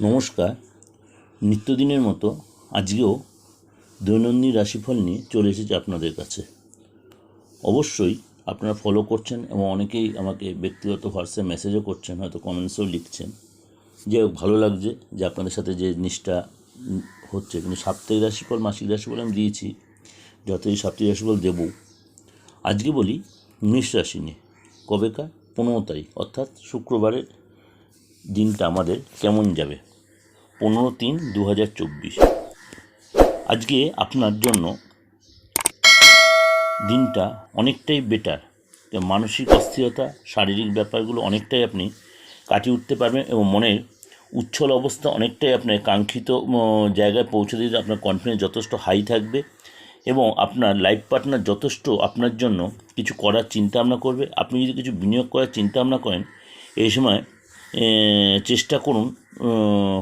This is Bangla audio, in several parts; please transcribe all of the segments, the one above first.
নমস্কার। নিত্যদিনের মতো আজকেও দৈনন্দিন রাশিফল নিয়ে চলে এসেছি আপনাদের কাছে। অবশ্যই আপনারা ফলো করছেন এবং অনেকেই আমাকে ব্যক্তিগত হোয়াটসঅ্যাপ মেসেজও করছেন, হয়তো কমেন্টসও লিখছেন। যে ভালো লাগছে যে আপনাদের সাথে যে জিনিসটা হচ্ছে। কিন্তু সাপ্তাহিক রাশিফল, মাসিক রাশিফল আমি দিয়েছি, যতই সাপ্তাহিক রাশিফল দেবো। আজকে বলি মেষ রাশি নিয়ে। কবেকার? পনেরো তারিখ, অর্থাৎ শুক্রবারের দিনটা আমাদের কেমন যাবে? পনেরো তিন দু হাজার চব্বিশ। আজকে আপনার জন্য দিনটা অনেকটাই বেটার মানসিক অস্থিরতা, শারীরিক ব্যাপারগুলো অনেকটাই আপনি কাটিয়ে উঠতে পারবেন এবং মনের উচ্ছল অবস্থা অনেকটাই আপনার কাঙ্ক্ষিত জায়গায় পৌঁছে দিতে আপনার কনফিডেন্স যথেষ্ট হাই থাকবে এবং আপনার লাইফ পার্টনার যথেষ্ট আপনার জন্য কিছু করার চিন্তা ভাবনা করবে। আপনি যদি কিছু বিনিয়োগ করার চিন্তা ভাবনা করেন, এই সময় চেষ্টা করুন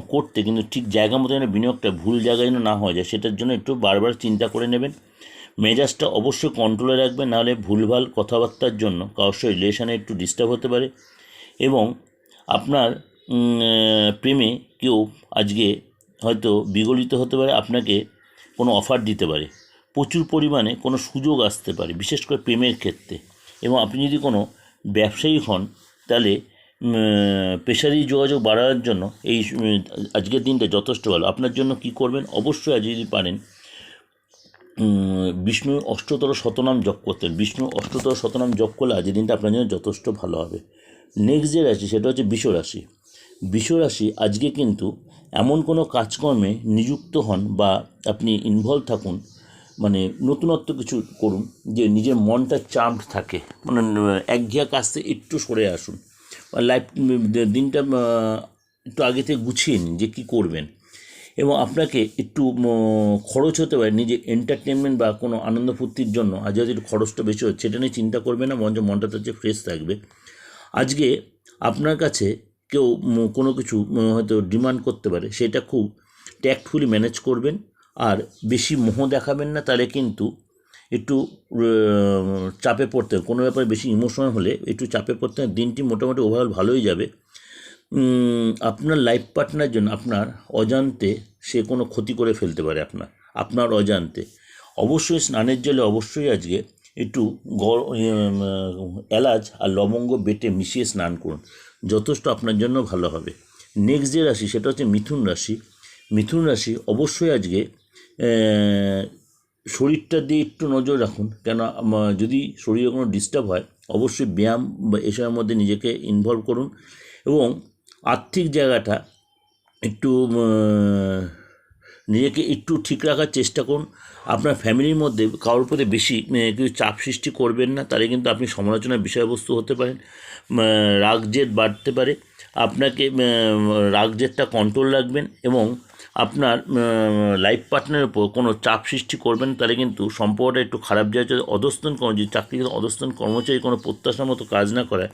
করতে। কিন্তু ঠিক জায়গা মতো যেন বিনিয়োগটা ভুল জায়গায় যেন না হয়ে যায়, সেটার জন্য একটু বারবার চিন্তা করে নেবেন। মেজাজটা অবশ্যই কন্ট্রোলে রাখবেন নাহলে ভুলভাল কথাবার্তার জন্য কারোর সাথে রিলেশনে একটু ডিস্টার্ব হতে পারে। এবং আপনার প্রেমে কেউ আজকে হয়তো বিগলিত হতে পারে, আপনাকে কোনো অফার দিতে পারে। প্রচুর পরিমাণে কোনো সুযোগ আসতে পারে, বিশেষ করে প্রেমের ক্ষেত্রে। এবং আপনি যদি কোনো ব্যবসায়ী হন, তাহলে পেশারি যোগাযোগ বাড়ানোর জন্য এই আজকের দিনটা যথেষ্ট ভালো। আপনার জন্য কি করবেন? অবশ্যই আজ যদি পারেন বিষ্ণু অষ্টতর শতনাম জপ করতেন বিষ্ণু অষ্টতর শতনাম জপ করলে আজকের দিনটা আপনার জন্য যথেষ্ট ভালো হবে। নেক্সট যে রাশি, সেটা হচ্ছে বিষ রাশি। রাশি আজকে কিন্তু এমন কোনো কাজকর্মে নিযুক্ত হন বা আপনি ইনভলভ থাকুন মানে নতুনত্ব কিছু করুন, যে নিজের মনটা চাম্প থাকে। মানে একঘেয়া কাজ থেকে একটু সরে আসুন। লাইফ দিনটা একটু আগে থেকে গুছিয়ে নিন যে কী করবেন। এবং আপনাকে একটু খরচ হতে পারে নিজের এন্টারটেনমেন্ট বা কোনো আনন্দ ফুর্তির জন্য। আজ যদি একটু খরচটা বেশি হচ্ছে, সেটা নিয়ে চিন্তা করবে না, মঞ্চ, মনটা হচ্ছে ফ্রেশ থাকবে। আজকে আপনার কাছে কেউ কোনো কিছু হয়তো ডিমান্ড করতে পারে, সেটা খুব ট্যাক্টফুলি ম্যানেজ করবেন। আর বেশি মোহ দেখাবেন না, তাহলে কিন্তু একটু চাপে পড়তে হবে। কোনো ব্যাপারে বেশি ইমোশনাল হলে একটু চাপে পড়তে হবে। দিনটি মোটামুটি ওভারঅল ভালোই যাবে। আপনার লাইফ পার্টনার জন্য আপনার অজান্তে সে কোনো ক্ষতি করে ফেলতে পারে আপনার আপনার অজান্তে। অবশ্যই স্নানের জলে অবশ্যই আজকে একটু এলাচ আর লবঙ্গ বেটে মিশিয়ে স্নান করুন। যথেষ্ট আপনার জন্য ভালো হবে। নেক্সট যে রাশি, সেটা হচ্ছে মিথুন রাশি। মিথুন রাশি অবশ্যই আজকে আহ, শরীরটা দিয়ে একটু নজর রাখুন। কেন যদি শরীরে কোনো ডিস্টার্ব হয় অবশ্যই ব্যায়াম বা এসবের মধ্যে নিজেকে ইনভলভ করুন এবং আর্থিক জায়গাটা একটু নিজেকে একটু ঠিক রাখার চেষ্টা করুন। আপনার ফ্যামিলির মধ্যে কারোর প্রতি বেশি কিছু চাপ সৃষ্টি করবেন না তাহলে কিন্তু আপনি সমালোচনার বিষয়বস্তু হতে পারেন। রাগ জেদ বাড়তে পারে। আপনাকে রাগ জেদটা কন্ট্রোল রাখবেন এবং আপনার লাইফ পার্টনারের উপর কোনো চাপ সৃষ্টি করবেন, তাহলে কিন্তু সম্পর্কটা একটু খারাপ যায়। যদি অধস্তন কর্ম যদি চাকরিতে অধস্তন কর্মচারী কোনো প্রত্যাশার মতো কাজ না করায়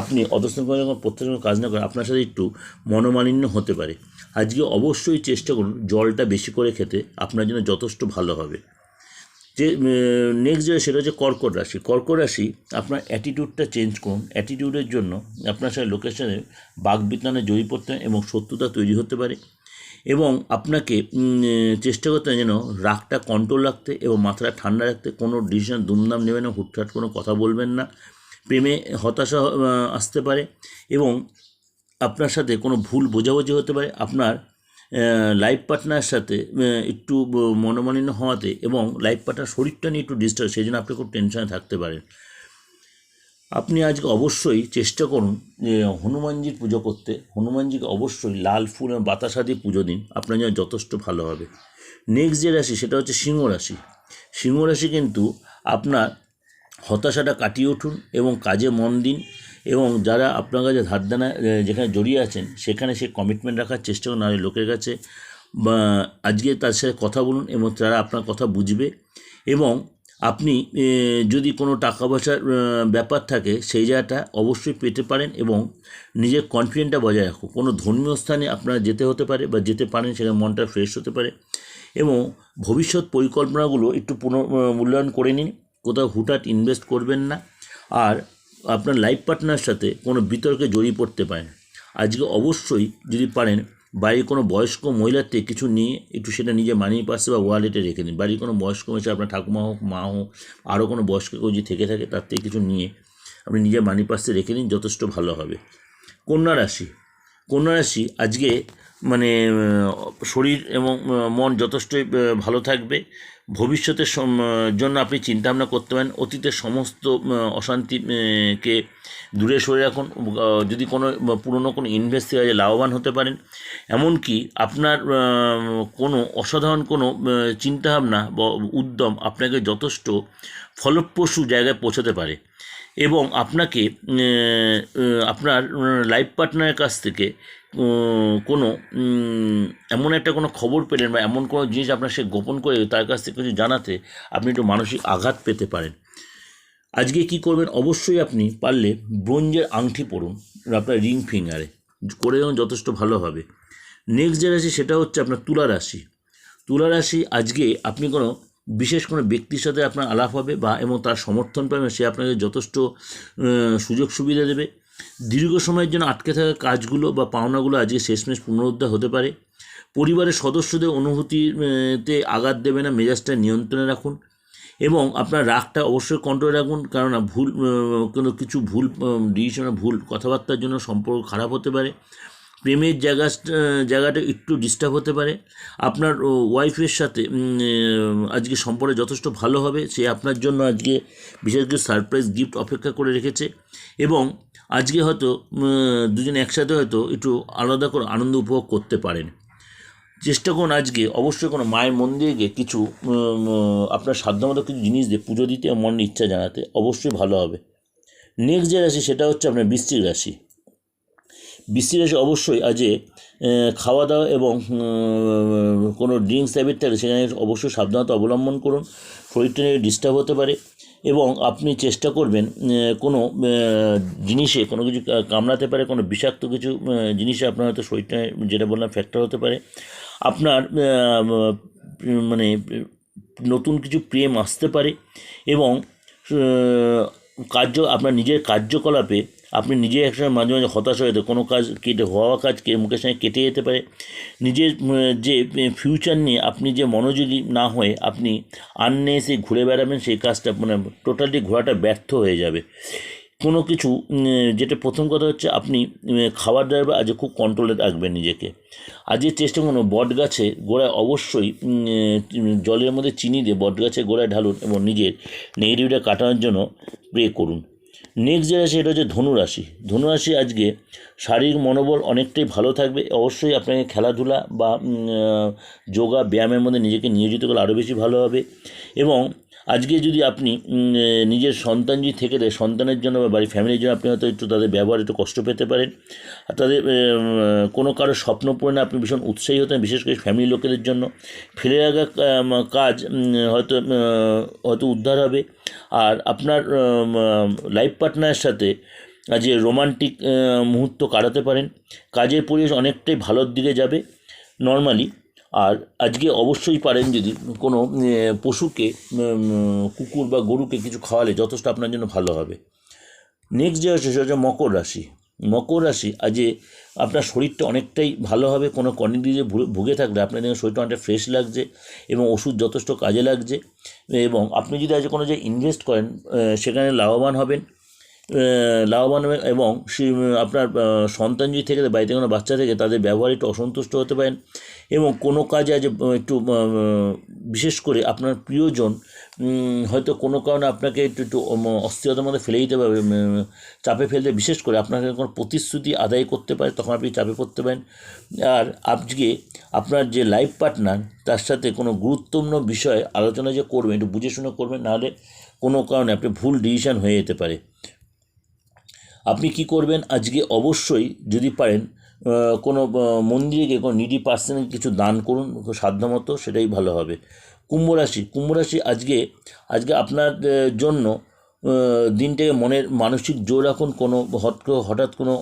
আপনি অধস্তন কর্মচারী কোনো প্রত্যাশার মতো কাজ না করে, আপনার সাথে একটু মনোমালিন্য হতে পারে। আজকে অবশ্যই চেষ্টা করুন জলটা বেশি করে খেতে, আপনার জন্য যথেষ্ট ভালো হবে। যে নেক্সট যে সেটা হচ্ছে কর্কট রাশি। কর্কট রাশি, আপনার অ্যাটিটিউডটা চেঞ্জ করুন। অ্যাটিটিউডের জন্য আপনার সাথে লোকেশনে বাগবিতানে জড়িয়ে পড়তে এবং শত্রুতা তৈরি হতে পারে। এবং আপনাকে চেষ্টা করতে যেন রাগটা কন্ট্রোল রাখতে এবং মাথাটা ঠান্ডা রাখতে কোনো ডিসিশন দুমদাম নেবেন না, হুটহাট কোনো কথা বলবেন না। প্রেমে হতাশা আসতে পারে এবং আপনার সাথে কোনো ভুল বোঝাবুঝি হতে পারে। আপনার লাইফ পার্টনারের সাথে একটু মনোমালিন্য হওয়াতে এবং লাইফ পার্টনার শরীরটা নিয়ে একটু ডিস্টার্ব সেই জন্য আপনি খুব টেনশনে থাকতে পারেন। আপনি আজকে অবশ্যই চেষ্টা করুন যে হনুমানজির পুজো করতে। হনুমানজিকে অবশ্যই লাল ফুল এবং বাতাসা দিয়ে পুজো দিন, আপনার জন্য যথেষ্ট ভালো হবে। নেক্সট যে রাশি, সেটা হচ্ছে সিংহ রাশি। সিংহ রাশি কিন্তু আপনার হতাশাটা কাটিয়ে উঠুন এবং কাজে মন দিন এবং যারা আপনার কাছে ধার দেনা যেখানে জড়িয়ে আছেন, সেখানে সে কমিটমেন্ট রাখার চেষ্টা করুন, নাহলে লোকের কাছে বা, আজকে তার সাথে কথা বলুন এবং তারা আপনার কথা বুঝবে এবং আপনি যদি কোনো টাকা পয়সার ব্যাপার থাকে, সেই জায়গাটা অবশ্যই পেতে পারেন এবং নিজের কনফিডেন্টটা বজায় রাখুন। কোনো ধর্মীয় স্থানে আপনারা যেতে হতে পারে বা যেতে পারেন, সেখানে মনটা ফ্রেশ হতে পারে এবং ভবিষ্যৎ পরিকল্পনাগুলো একটু পুনঃ মূল্যায়ন করে নিন। কোথাও হুটহাট ইনভেস্ট করবেন না। আর আপনার লাইফ পার্টনার সাথে কোনো বিতর্কে জড়িয়ে পড়তে পারেন আজকে অবশ্যই যদি পারেন বাড়ির কোনো বয়স্ক মহিলার থেকে কিছু নিয়ে একটু সেটা নিজে মানি পার্সে বা ওয়ালেটে রেখে দিন। বাড়ির কোনো বয়স্ক হয়েছে আপনার ঠাকুমা হোক, মা হোক, আরও কোনো বয়স্ক কেউ যদি থেকে থাকে তার থেকে কিছু নিয়ে আপনি নিজে মানি পার্সে রেখে দিন, যথেষ্ট ভালো হবে। কন্যা রাশি কন্যা রাশি আজকে মানে শরীর এবং মন যথেষ্টই ভালো থাকবে। ভবিষ্যতের জন্য আপনি চিন্তাভাবনা করতে পারেন। অতীতের সমস্ত আহ, অশান্তি কে দূরে সরে রাখুন। যদি কোনো পুরনো কোনো ইনভেস্ট থেকে লাভবান হতে পারেন। এমনকি আপনার কোনো অসাধারণ কোনো চিন্তাভাবনা বা উদ্যম আপনাকে যথেষ্ট ফলপ্রসূ জায়গায় পৌঁছাতে পারে। এবং আপনাকে আপনার লাইফ পার্টনারের কাছ থেকে কোনো এমন একটা কোনো খবর পেলেন বা এমন কোনো জিনিস আপনার সে গোপন করে তার কাছ থেকে কিছু জানাতে আপনি একটু মানসিক আঘাত পেতে পারেন। আজকে কি করবেন? অবশ্যই আপনি পারলে ব্রোঞ্জের আংটি পরুন আপনার রিং ফিঙ্গারে। করে যেমন যথেষ্ট ভালো হবে। নেক্সট যে রাশি, সেটা হচ্ছে আপনার তুলা রাশি। তুলা রাশি, আজকে আপনি কোনো বিশেষ কোনো ব্যক্তির সাথে আপনার আলাপ হবে বা এবং তার সমর্থন পাবেন, সে আপনাকে যথেষ্ট সুযোগ সুবিধা দেবে। দীর্ঘ সময়ের জন্য আটকে থাকা কাজগুলো বা পাওনাগুলো আজকে শেষমেশ পুনরুদ্ধার হতে পারে। পরিবারের সদস্যদের অনুভূতিতে আঘাত দেবে না, মেজাজটা নিয়ন্ত্রণে রাখুন এবং আপনার রাগটা অবশ্যই কন্ট্রোলে রাখুন কারণ ভুল কোনো কিছু ভুল ডিসিশনে ভুল কথাবার্তার জন্য সম্পর্ক খারাপ হতে পারে। প্রেমের জায়গা জায়গাটা একটু ডিস্টার্ব হতে পারে। আপনার ওয়াইফের সাথে আজকে সম্পর্ক যথেষ্ট ভালো হবে। সে আপনার জন্য আজকে বিশেষ করে সারপ্রাইজ গিফট অপেক্ষা করে রেখেছে। এবং আজকে হয়তো দুজন একসাথে হয়তো একটু আলাদা করে আনন্দ উপভোগ করতে পারেন। চেষ্টা করুন আজকে অবশ্যই কোনো মায়ের মন্দিরে গিয়ে কিছু আপনার সাধ্যমতো কিছু জিনিস দিয়ে পুজো দিতে মনের ইচ্ছা জানাতে অবশ্যই ভালো হবে। নেক্সট যে রাশি, সেটা হচ্ছে আপনার বৃশ্চিক রাশি। রাশি অবশ্যই আজে খাওয়া দাওয়া এবং কোনো ড্রিঙ্কস হ্যাবিট থাকলে সেখানে অবশ্যই সাবধানতা অবলম্বন করুন। শরীরটা নিয়ে ডিস্টার্ব হতে পারে এবং আপনি চেষ্টা করবেন কোনো জিনিসে, কোনো কিছু কামড়াতে পারে, কোনো বিষাক্ত কিছু জিনিসে আপনার হয়তো শরীরটা যেটা বললাম ফ্যাক্টর হতে পারে। আপনার মানে নতুন কিছু প্রেম আসতে পারে এবং কার্য, আপনার নিজের কার্যকলাপে আপনি নিজে একসময় মাঝে মাঝে হতাশ হয়ে কোনো কাজ কেটে হওয়া কাজ কে- মুখের সঙ্গে কেটে যেতে পারে? নিজের যে ফিউচার নিয়ে আপনি যে, মনোযোগী না হয়ে আপনি আননেসে ঘুরে বেড়াবেন, সেই কাজটা মানে টোটালি ঘোরাটা ব্যর্থ হয়ে যাবে। কোনো কিছু যেটা প্রথম কথা হচ্ছে আপনি খাবার দাবার আজ খুব কন্ট্রোলে রাখবেন নিজেকে। আজকে চেষ্টা করুন বট গাছে গোড়ায় অবশ্যই জলের মধ্যে চিনি দিয়ে বট গাছের গোড়ায় ঢালুন এবং নিজের নেগেটিভটা কাটানোর জন্য প্রে করুন। নেক্সট যে রাশি এটা হচ্ছে ধনুরাশি ধনুরাশি আজকে শারীরিক মনোবল অনেকটাই ভালো থাকবে। অবশ্যই আপনাকে খেলাধুলা বা যোগা, ব্যায়ামের মধ্যে নিজেকে নিয়োজিত করলে আরও বেশি ভালো হবে। এবং আজকে যদি আপনি নিজের সন্তান যদি থেকে দেয়, সন্তানের জন্য বা বাড়ির ফ্যামিলির জন্য আপনি হয়তো একটু তাদের ব্যবহার একটু কষ্ট পেতে পারেন। আর তাদের কোনো কারও স্বপ্ন পূরণে আপনি ভীষণ উৎসাহী হতেন বিশেষ করে ফ্যামিলির লোকেদের জন্য। ফেলে রাখা কাজ হয়তো হয়তো উদ্ধার হবে। আর আপনার লাইফ পার্টনারের সাথে যে রোমান্টিক মুহূর্ত কাটাতে পারেন। কাজের পরিবেশ অনেকটাই ভালোর দিকে যাবে নর্মালি আর আজকে অবশ্যই পারেন যদি কোনো পশুকে কুকুর বা গরুকে কিছু খাওয়ালে যথেষ্ট আপনার জন্য ভালো হবে। নেক্সট যে হচ্ছে সেটা হচ্ছে মকর রাশি। মকর রাশি আজকে আপনার শরীরটা অনেকটাই ভালো হবে, কোনো কন্ডিডিজে ভুগে থাকলে আপনার দেখবেন শরীরটা অনেকটা ফ্রেশ লাগছে এবং ওষুধ যথেষ্ট কাজে লাগছে এবং আপনি যদি আজ কোনো যে ইনভেস্ট করেন সেখানে লাভবান হবেন লাভবান হবেন এবং আপনার সন্তান যদি থেকে, বাড়িতে কোনো বাচ্চা থেকে, তাদের ব্যবহারে একটু অসন্তুষ্ট হতে পারেন এবং কোনো কাজে আজ একটু বিশেষ করে আপনার প্রিয়জন হয়তো কোনো কারণে আপনাকে একটু একটু অস্থিরতার মধ্যে ফেলে দিতে পারবে চাপে ফেলতে বিশেষ করে আপনাকে কোনো প্রতিশ্রুতি আদায় করতে পারে, তখন আপনি চাপে পড়তে পারেন। আর আজকে আপনার যে লাইফ পার্টনার তার সাথে কোনো গুরুত্বপূর্ণ বিষয়ে আলোচনা যে করবেন, একটু বুঝে শুনে করবেন নাহলে কোনো কারণে আপনি ভুল ডিসিশন হয়ে যেতে পারে। আপনি কি করবেন? আজকে অবশ্যই যদি পারেন কোনো মন্দিরে গিয়ে কোনো নিডি পার্সনকে কিছু দান করুন, সাধ্যমতো, সেটাই ভালো হবে। কুম্ভ রাশি কুম্ভ রাশি আজকে আজকে আপনার জন্য দিনটাকে মনের মানসিক জোর রাখুন, কোনো হট, হঠাৎ কোনো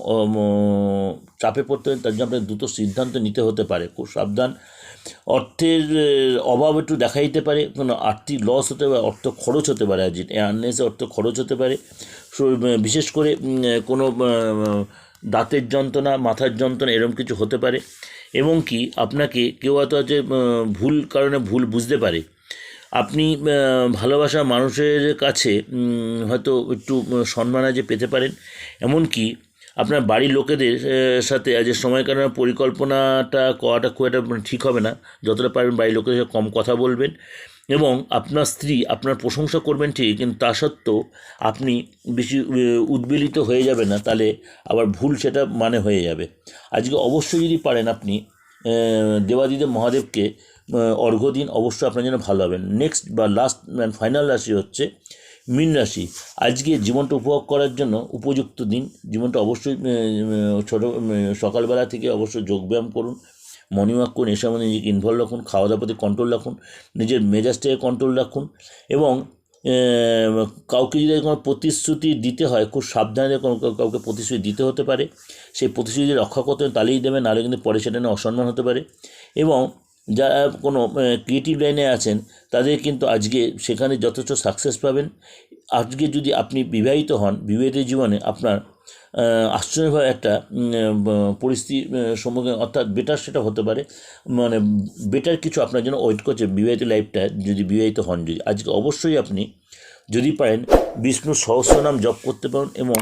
চাপে পড়তে তার জন্য আপনার দ্রুত সিদ্ধান্ত নিতে হতে পারে, খুব সাবধান। অর্থের অভাব একটু দেখা দিতে পারে, কোনো আর্থিক লস হতে পারে, অর্থ খরচ হতে পারে আজ আননেসে অর্থ খরচ হতে পারে। বিশেষ করে কোনো দাঁতের যন্ত্রণা, মাথার যন্ত্রণা এরকম কিছু হতে পারে। এবং কি আপনাকে কেউ হয়তো আছে ভুল কারণে ভুল বুঝতে পারে। আপনি ভালোবাসা মানুষের কাছে হয়তো একটু সম্মান আজ পেতে পারেন। এমনকি আপনার বাড়ির লোকেদের সাথে আজ সময় কাটানোর পরিকল্পনাটা করাটা খুব একটা ঠিক হবে না। যতটা পারবেন বাড়ির লোকেদের কম কথা বলবেন। এবং আপনার স্ত্রী আপনার প্রশংসা করবেন ঠিক কিন্তু তা সত্ত্বেও আপনি বেশি উদ্বেলিত হয়ে যাবে না, তাহলে আবার ভুল সেটা মানে হয়ে যাবে। আজকে অবশ্যই যদি পারেন আপনি দেবাদিদেব মহাদেবকে অর্ঘ্য দিন, অবশ্যই আপনার জন্য ভালো হবেন নেক্সট বা লাস্ট ফাইনাল রাশি হচ্ছে মীন রাশি। আজকে জীবনটা উপভোগ করার জন্য উপযুক্ত দিন। জীবনটা অবশ্যই ছোটো সকালবেলা থেকে অবশ্যই যোগব্যায়াম করুন। মর্নিং ওয়াক করুন এসব মধ্যে নিজেকে ইনভলভ রাখুন খাওয়া দাওয়ার প্রতি কন্ট্রোল রাখুন, নিজের মেজাজটাকে কন্ট্রোল রাখুন এবং কাউকে যদি কোনো প্রতিশ্রুতি দিতে হয়, খুব সাবধানে কোনো কাউকে প্রতিশ্রুতি দিতে হতে পারে। সেই প্রতিশ্রুতি রক্ষা করতে তাহলেই দেবেন, নাহলে কিন্তু পরে সেটা নিয়ে অসম্মান হতে পারে। এবং যারা কোনো ক্রিয়েটিভ লাইনে আছেন, তাদের কিন্তু আজকে সেখানে যথেষ্ট সাকসেস পাবেন। আজকে যদি আপনি বিবাহিত হন, বিবাহিত জীবনে আপনার আহ, আশ্চর্যভাবে একটা পরিস্থিতি সম্মুখীন অর্থাৎ বেটার সেটা হতে পারে। মানে বেটার কিছু আপনার জন্য ওয়েট করছে বিবাহিত লাইফটা যদি বিবাহিত হন যদি। আজকে অবশ্যই আপনি যদি পারেন বিষ্ণু সহস্রনাম জপ করতে পারেন এবং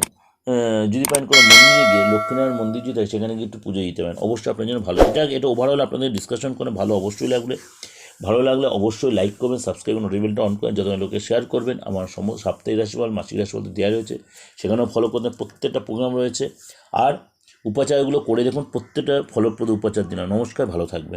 যদি পারেন কোনো মন্দিরে গিয়ে লক্ষ্মীনারায়ণ মন্দির যদি সেখানে গিয়ে একটু পুজো দিতে পারেন। অবশ্যই আপনার জন্য ভালো। এটা এটা ওভারঅল আপনাদের ডিসকাশন করে ভালো অবশ্যই লাগবে। ভালো লাগলে অবশ্যই লাইক করবেন সাবস্ক্রাইব নোটিফিকেশনটা অন করেন যত লোকে শেয়ার করবেন, আমার সম, সাপ্তাহিক রাশিফল, মাসিক রাশিফল দেওয়া রয়েছে, সেখানেও ফলো করতে প্রত্যেকটা প্রোগ্রাম রয়েছে। আর উপাচারগুলো করে দেখুন, প্রত্যেকটা ফলপ্রদ উপাচার দিন। নমস্কার, ভালো থাকবেন।